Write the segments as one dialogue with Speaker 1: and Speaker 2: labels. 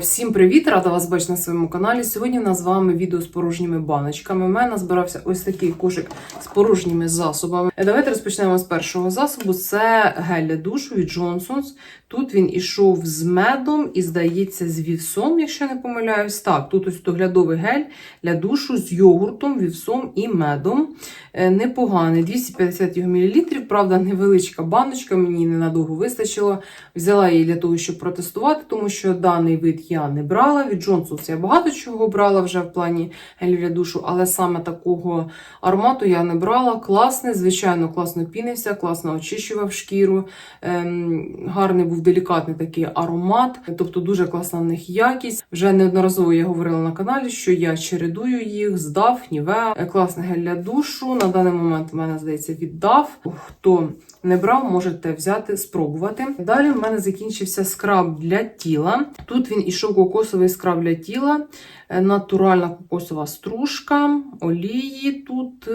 Speaker 1: Всім привіт! Рада вас бачити на своєму каналі. Сьогодні в нас з вами відео з порожніми баночками. У мене збирався ось такий кошик з порожніми засобами. Е, Давайте розпочнемо з першого засобу. Це гель для душу від Johnson's. Тут він ішов з медом і, здається, з вівсом, якщо я не помиляюсь. Так, тут ось доглядовий гель для душу з йогуртом, вівсом і медом. Е, Непоганий, 250 його мл, правда, невеличка баночка, мені ненадовго вистачило. Взяла її для того, щоб протестувати, тому що даний вид я не брала. Від Johnson's я багато чого брала вже в плані гелю душу, але саме такого аромату я не брала. Класний, звичайно, класно пінився, класно очищував шкіру. Ем, гарний був делікатний такий аромат, тобто дуже класна в них якість. Вже неодноразово я говорила на каналі, що я чередую їх з DAF, Nivea. Е, Класний гель для душу. На даний момент у мене здається від DAF. Хто не брав, можете взяти, спробувати. Далі в мене закінчився скраб для тіла. Тут він ішов кокосовий скраб для тіла, е, натуральна кокосова стружка, олії тут.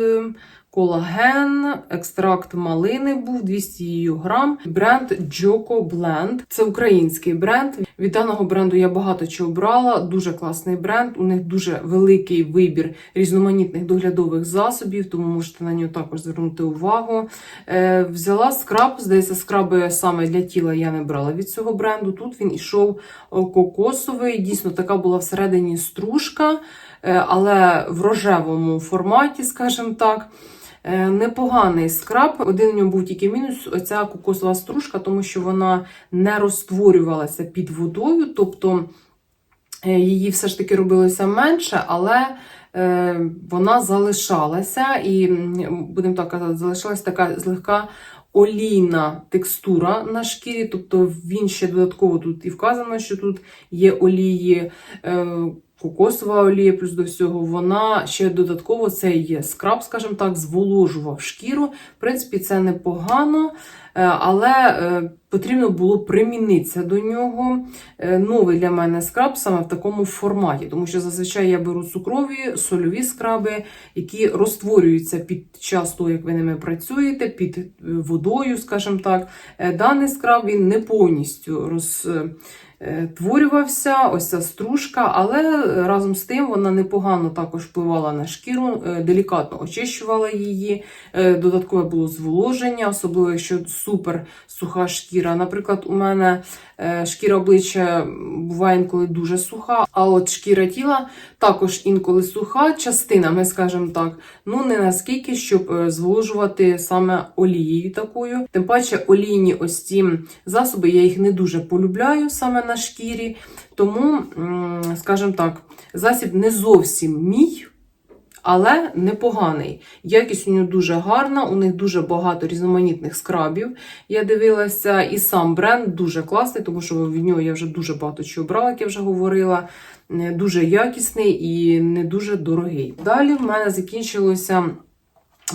Speaker 1: Е, Колаген, екстракт малини був 200 грам. Бренд Joko Blend. Це український бренд. Від даного бренду я багато чого брала. Дуже класний бренд. У них дуже великий вибір різноманітних доглядових засобів, тому можете на нього також звернути увагу. Е, взяла скраб. Здається, скраби саме для тіла я не брала від цього бренду. Тут він ішов кокосовий. Дійсно, така була всередині стружка, е, але в рожевому форматі, скажімо так. Е, Непоганий скраб. Один у ньому був тільки мінус оця кокосова стружка, тому що вона не розтворювалася під водою, тобто е, її все ж таки робилося менше, але е, вона залишалася, і, будемо так казати, залишалася така злегка олійна текстура на шкірі, тобто він ще додатково тут і вказано, що тут є олії. Кокосова олія, плюс до всього, вона ще додатково це є скраб, скажімо так, зволожував шкіру. В принципі, це непогано, але е, потрібно було примінитися до нього. Е, Новий для мене скраб саме в такому форматі, тому що зазвичай я беру цукрові, сольові скраби, які розтворюються під час того, як ви ними працюєте, під е, водою, скажімо так. Е, Даний скраб він не повністю роз. е, Творювався ось ця стружка, але разом з тим вона непогано також впливала на шкіру, е, делікатно очищувала її. Е, Додаткове було зволоження, особливо якщо супер суха шкіра. Наприклад, у мене е, шкіра обличчя буває інколи дуже суха, а от шкіра тіла також інколи суха, частинами, скажімо так, ну не наскільки, щоб е, зволожувати саме олією такою. Тим паче олійні ось ці засоби, я їх не дуже полюбляю саме на шкірі. Тому, скажімо так, засіб не зовсім мій. Але непоганий. Якість у нього дуже гарна, у них дуже багато різноманітних скрабів. Я дивилася, і сам бренд дуже класний, тому що від нього я вже дуже багато чого брала, як я вже говорила. Дуже якісний і не дуже дорогий. Далі в мене закінчилося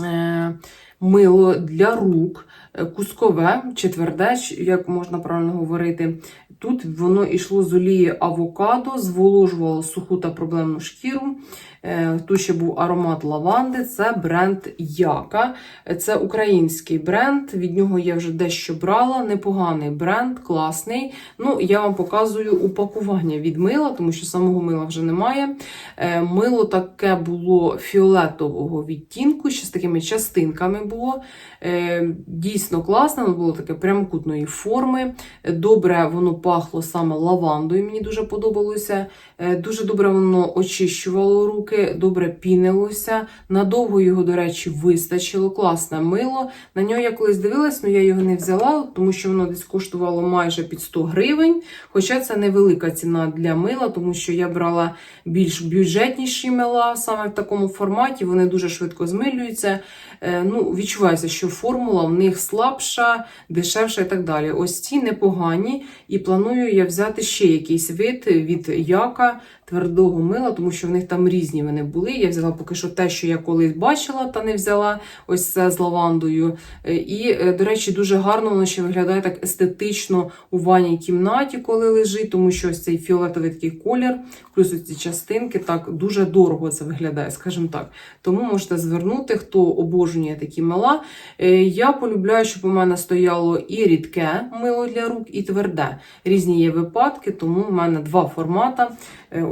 Speaker 1: е, мило для рук, е, кускове чи тверде, як можна правильно говорити. Тут воно йшло з олії авокадо, зволожувало суху та проблемну шкіру. Е, Тут ще був аромат лаванди, це бренд Яка. Це український бренд, від нього я вже дещо брала. Непоганий бренд, класний. Ну, я вам показую упакування від мила, тому що самого мила вже немає. Е, Мило таке було фіолетового відтінку, ще з такими частинками було. Е, Дійсно класне, воно було таке прямокутної форми. Добре воно пахло саме лавандою, мені дуже подобалося. Е, Дуже добре воно очищувало руки, добре пінилося. Надовго його, до речі, вистачило. Класне мило. На нього я колись дивилась, але я його не взяла, тому що воно десь коштувало майже під 100 гривень. Хоча це невелика ціна для мила, тому що я брала більш бюджетніші мила саме в такому форматі. Вони дуже швидко змилюються. Е, Ну, відчувається, що формула в них слабша, дешевша і так далі. Ось ці непогані, і планую я взяти ще якийсь вид від яка. Твердого мила, тому що в них там різні вони були. Я взяла поки що те, що я колись бачила, та не взяла ось це з лавандою. Е, І, е, до речі, дуже гарно воно ще виглядає так естетично у ванній кімнаті, коли лежить, тому що ось цей фіолетовий такий колір, плюс ці частинки, так дуже дорого це виглядає, скажімо так. Тому можете звернути, хто обожнює такі мила. Е, Я полюбляю, щоб у мене стояло і рідке мило для рук, і тверде. Різні є випадки, тому в мене два формата.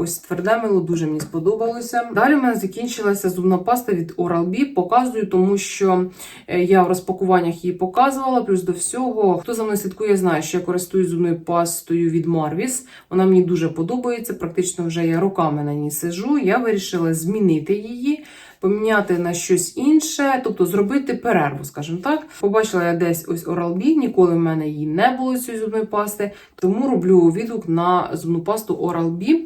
Speaker 1: Ось тверде мило дуже мені сподобалося. Далі в мене закінчилася зубна паста від Oral-B. Показую, тому що е, я в розпакуваннях її показувала. Плюс до всього, хто за мною слідкує, знає, що я користуюсь зубною пастою від Marvis. Вона мені дуже подобається. Практично вже я роками на ній сижу. Я вирішила змінити її. Поміняти на щось інше, тобто зробити перерву, скажімо так. Побачила я десь ось Oral-B, ніколи в мене її не було цієї зубної пасти, тому роблю відгук на зубну пасту Oral-B.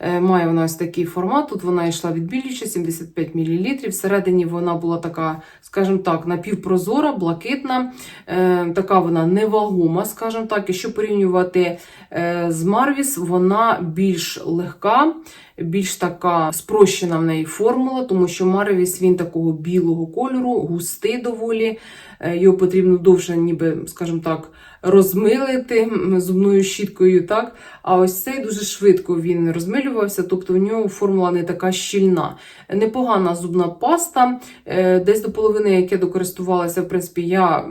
Speaker 1: Е, Має вона ось такий формат. Тут вона йшла відбілююча 75 мл. Всередині вона була така, скажімо так, напівпрозора, блакитна. Е, Така вона невагома, скажімо так. Якщо порівнювати е, з Marvis, вона більш легка. Більш така спрощена в неї формула, тому що Марвіс він такого білого кольору, густий доволі. Е, Його потрібно довше, ніби, скажімо так, розмилити зубною щіткою. так? А ось цей дуже швидко він розмилювався, тобто в нього формула не така щільна. Непогана зубна паста. Е, Десь до половини, як я докористувалася, в принципі, я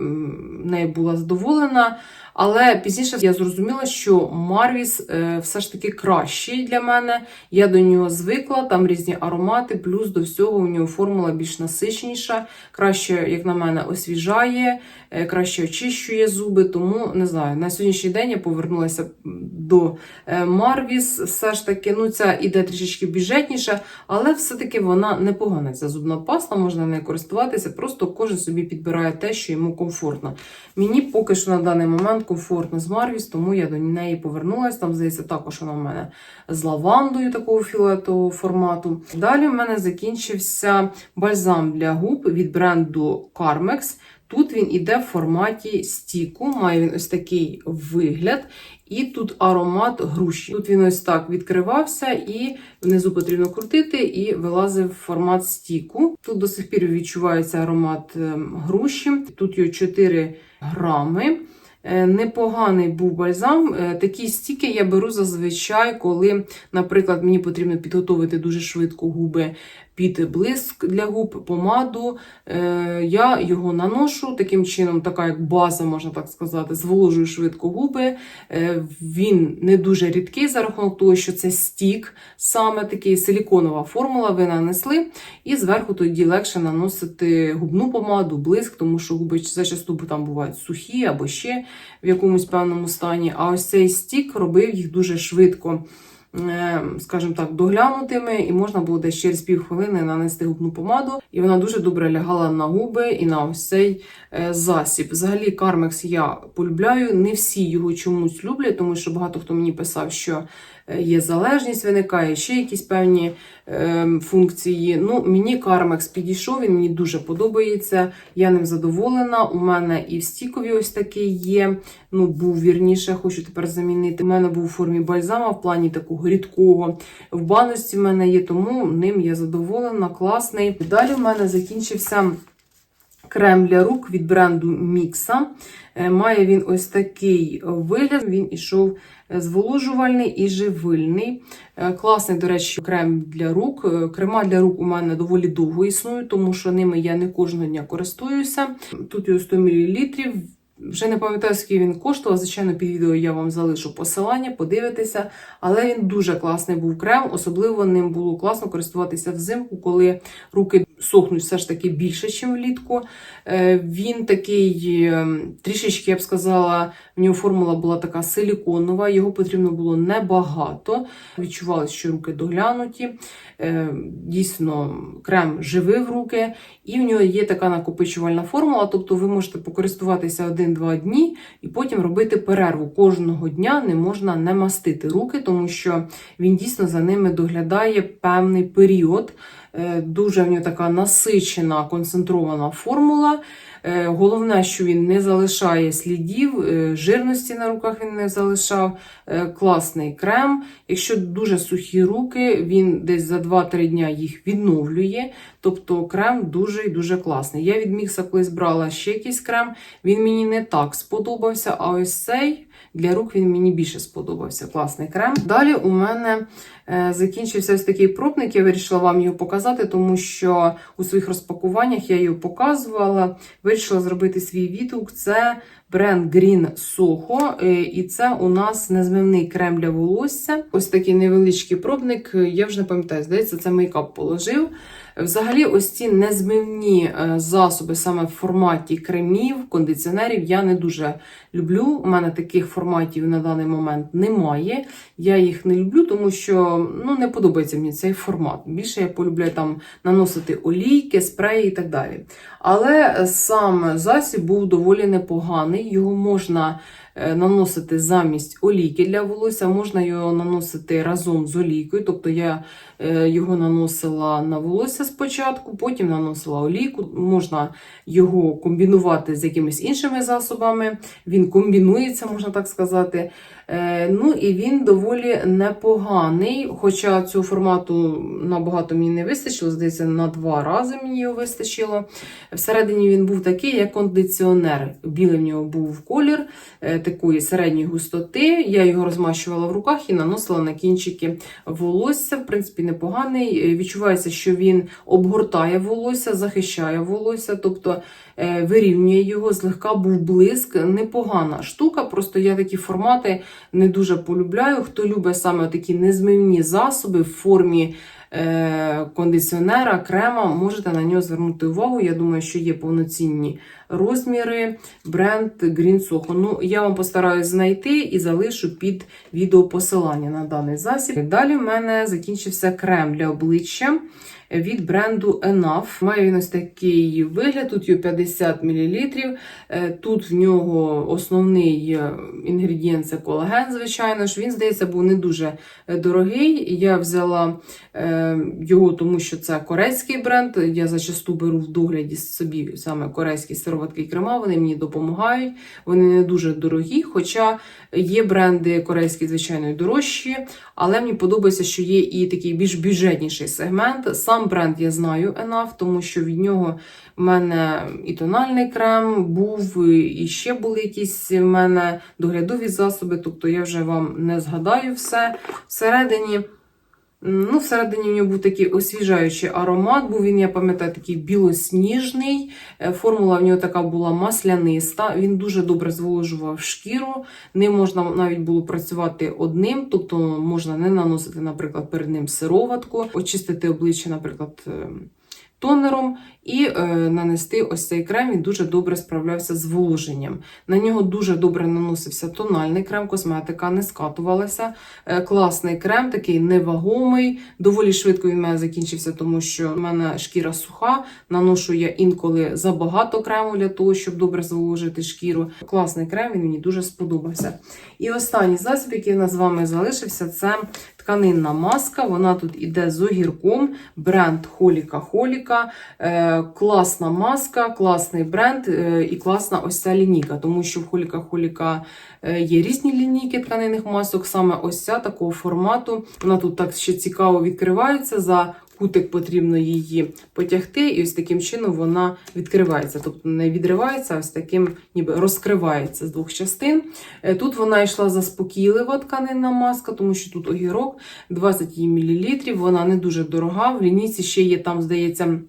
Speaker 1: нею була задоволена. Але пізніше я зрозуміла, що Марвіс е, все ж таки кращий для мене. Я до нього звикла, там різні аромати, плюс до всього у нього формула більш насиченіша, краще, як на мене, освіжає, е, краще очищує зуби. Тому не знаю, на сьогоднішній день я повернулася до е, Марвіс. Все ж таки, ну ця іде трішечки бюджетніша, але все-таки вона непогана. Ця зубна паста, можна нею користуватися, просто кожен собі підбирає те, що йому комфортно. Мені поки що на даний момент комфортно з Марвіс, тому я до неї повернулася. Там, здається, також вона в мене з лавандою такого фіолетового формату. Далі в мене закінчився бальзам для губ від бренду Carmex. Тут він іде в форматі стіку, має він ось такий вигляд, і тут аромат груші. Тут він ось так відкривався, і внизу потрібно крутити, і вилазив формат стіку. Тут до сих пір відчувається аромат ем, груші. Тут його 4 грами. Е, Непоганий був бальзам. Е, Такі стіки я беру зазвичай, коли, наприклад, мені потрібно підготувати дуже швидко губи під блиск для губ, помаду. Е, Я його наношу таким чином, така як база, можна так сказати, зволожую швидко губи. Е, Він не дуже рідкий за рахунок того, що це стік, саме такий силіконова формула. Ви нанесли, і зверху тоді легше наносити губну помаду, блиск, тому що губи зачасту там бувають сухі або ще в якомусь певному стані. А ось цей стік робив їх дуже швидко. Е, Скажімо так, доглянутими, і можна було десь через півхвилини нанести губну помаду, і вона дуже добре лягала на губи і на ось цей е, засіб. Взагалі, Кармекс я полюбляю. Не всі його чомусь люблять, тому що багато хто мені писав, що є залежність, виникає ще якісь певні е, функції. Ну, мені Кармекс підійшов, він мені дуже подобається. Я ним задоволена. У мене і в стікові ось такий є. Ну, був вірніше, хочу тепер замінити. У мене був у формі бальзама в плані такого рідкого. В баночці в мене є, тому ним я задоволена, класний. Далі в мене закінчився. Крем для рук від бренду Мікса. Е, Має він ось такий вигляд. Він ішов е, зволожувальний і живильний. Е, Класний, до речі, крем для рук. Крема для рук у мене доволі довго існують, тому що ними я не кожного дня користуюся. Тут його 100 мл. Вже не пам'ятаю, скільки він коштував. Звичайно, під відео я вам залишу посилання, подивитися. Але він дуже класний був крем. Особливо ним було класно користуватися взимку, коли руки сохнуть все ж таки більше, ніж влітку. Е, Він такий е, трішечки, я б сказала, в нього формула була така силіконова, його потрібно було небагато. Відчувалося, що руки доглянуті. Е, Дійсно, крем живив руки, і в нього є така накопичувальна формула. Тобто ви можете покористуватися один-два дні і потім робити перерву. Кожного дня не можна не мастити руки, тому що він дійсно за ними доглядає певний період. Е, Дуже в нього така насичена, концентрована формула. Е, Головне, що він не залишає слідів, е, жирності на руках він не залишав. Класний крем. Якщо дуже сухі руки, він десь за 2-3 дня їх відновлює. Тобто крем дуже і дуже класний. Я від мікса колись брала ще якийсь крем, він мені не так сподобався, а ось цей. Для рук він мені більше сподобався. Класний крем. Далі у мене е, закінчився ось такий пробник. Я вирішила вам його показати, тому що у своїх розпакуваннях я його показувала. Вирішила зробити свій відгук. Це бренд Green Soho. е, І це у нас незмивний крем для волосся. Ось такий невеличкий пробник. Я вже не пам'ятаю, здається, це мейкап положив. Взагалі, ось ці незмивні е, засоби саме в форматі кремів, кондиціонерів я не дуже люблю. У мене таких форматів на даний момент немає. Я їх не люблю, тому що ну, не подобається мені цей формат. Більше я полюбляю там наносити олійки, спреї і так далі. Але сам засіб був доволі непоганий. Його можна наносити замість олійки для волосся, можна його наносити разом з олійкою. Тобто я е, його наносила на волосся спочатку, потім наносила олійку. Можна його комбінувати з якимись іншими засобами. Він комбінується, можна так сказати. Е, Ну і він доволі непоганий, хоча цього формату набагато мені не вистачило, здається, на два рази мені його вистачило. Всередині він був такий, як кондиціонер. Білий в нього був колір е, такої середньої густоти. Я його розмащувала в руках і наносила на кінчики волосся. В принципі, непоганий. Е, Відчувається, що він обгортає волосся, захищає волосся, тобто вирівнює його, злегка був блиск. Непогана штука. Просто я такі формати не дуже полюбляю. Хто любить саме такі незмивні засоби в формі е, кондиціонера, крема, можете на нього звернути увагу. Я думаю, що є повноцінні розміри. Бренд Green Soho. Ну, я вам постараюсь знайти і залишу під відео посилання на даний засіб. Далі в мене закінчився крем для обличчя. Від бренду Enough. Має він ось такий вигляд, тут його 50 мл. Е, Тут в нього основний е, інгредієнт це колаген, звичайно ж. Він, здається, був не дуже е, дорогий. Я взяла його, тому що це корейський бренд. Я зачасту беру в догляді собі саме корейські сироватки і крема. Вони мені допомагають. Вони не дуже дорогі, хоча є бренди корейські, звичайно, дорожчі. Але мені подобається, що є і такий більш бюджетніший сегмент. Сам бренд я знаю Enough, тому що від нього в мене і тональний крем був, і ще були якісь в мене доглядові засоби. Тобто я вже вам не згадаю все. Всередині. Ну, всередині в нього був такий освіжаючий аромат. Був він, я пам'ятаю, такий білосніжний. Е, Формула в нього така була масляниста. Він дуже добре зволожував шкіру. Ним можна навіть було працювати одним, тобто можна не наносити, наприклад, перед ним сироватку, очистити обличчя, наприклад. е, Тонером і е, нанести ось цей крем. Він дуже добре справлявся з зволоженням. На нього дуже добре наносився тональний крем, косметика не скатувалася. Е, класний крем, такий невагомий. Доволі швидко він в мене закінчився, тому що в мене шкіра суха. Наношу я інколи забагато крему для того, щоб добре зволожити шкіру. Класний крем, він мені дуже сподобався. І останній засіб, який у нас з вами залишився, це тканинна маска. Вона тут іде з огірком, бренд Холіка Холіка. Класна маска, класний бренд е, і класна ось ця лінійка, тому що в Холіка Холіка е, є різні лінійки тканинних масок. Саме ось ця такого формату. Вона тут так ще цікаво відкривається. За кутик потрібно її потягти, і ось таким чином вона відкривається. Тобто не відривається, а ось таким ніби розкривається з двох частин. Е, Тут вона йшла заспокійлива тканинна маска, тому що тут огірок 20 мл, вона не дуже дорога. В лінійці ще є там, здається.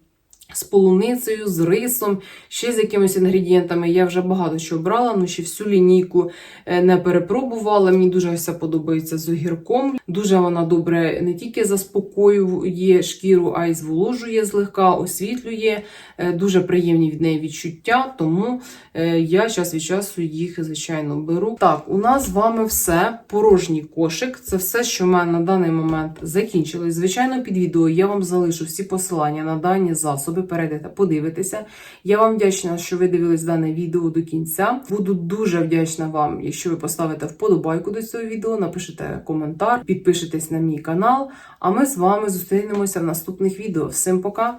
Speaker 1: З полуницею, з рисом, ще з якимись інгредієнтами. Я вже багато що брала, ну ще всю лінійку е, не перепробувала. Мені дуже ця подобається з огірком. Дуже вона добре не тільки заспокоює шкіру, а й зволожує злегка, освітлює. Е, Дуже приємні від неї відчуття, тому е, я час від часу їх, звичайно, беру. Так, у нас з вами все. Порожній кошик. Це все, що в мене на даний момент закінчилось. Звичайно, під відео я вам залишу всі посилання на дані засоби. Ви перейдете, подивитеся. Я вам вдячна, що ви дивились дане відео до кінця. Буду дуже вдячна вам, якщо ви поставите вподобайку до цього відео, напишете коментар, підпишетесь на мій канал. А ми з вами зустрінемося в наступних відео. Всім пока!